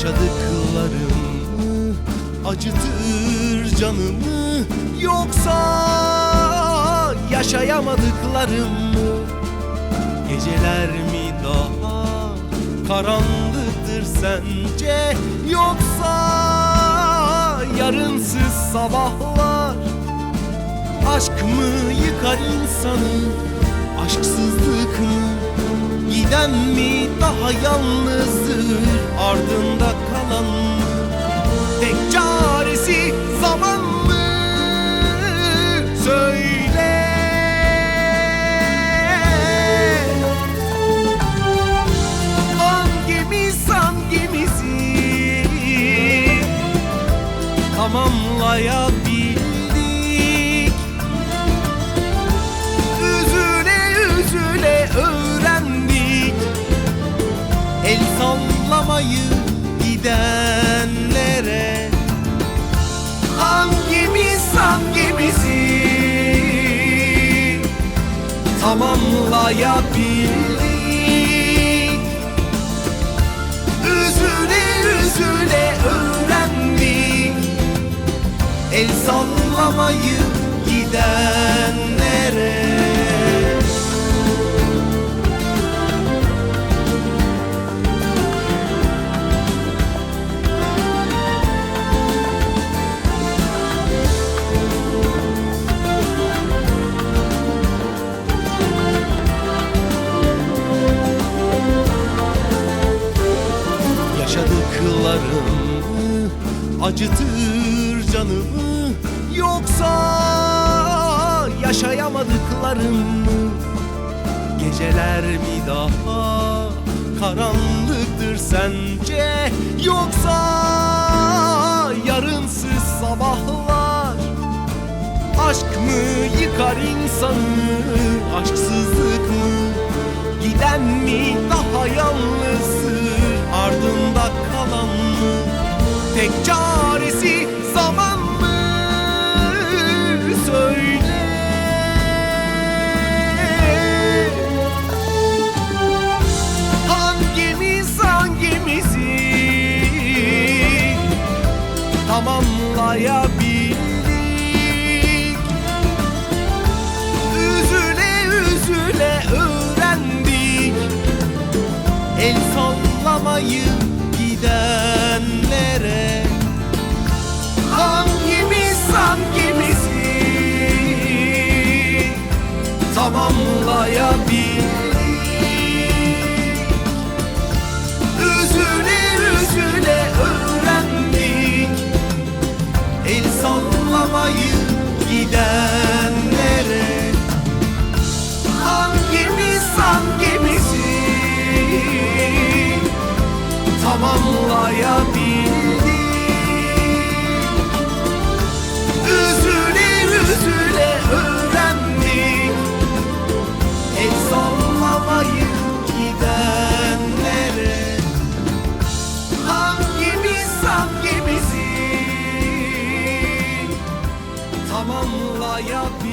Yaşadıklarım acıtır canımı. Yoksa yaşayamadıklarım mı? Geceler mi daha karanlıktır sence? Yoksa yarınsız sabahlar Aşk mı yıkar insanı? Aşksızlık mı? Giden mi daha yalnızdır Ardında kalan Tek çaresi zaman mı? Söyle. Hangimiz hangimizi Tamamlayabildik Tamamlayabildik Üzüle üzüle öğrendik El sallamayı gidenlere Yaşadıklarım acıtır canımı. Yoksa yaşayamadıklarım? Geceler mi daha karanlıktır sence? Yoksa yarınsız sabahlar Aşk mı yıkar insanı Aşksızlık mı? Giden mi daha yalnızdır? Ardında kalan mı Tek çaresi zaman mı? Söyle. Hangimiz hangimizi Tamamlayabildik havayı gider. zamanla.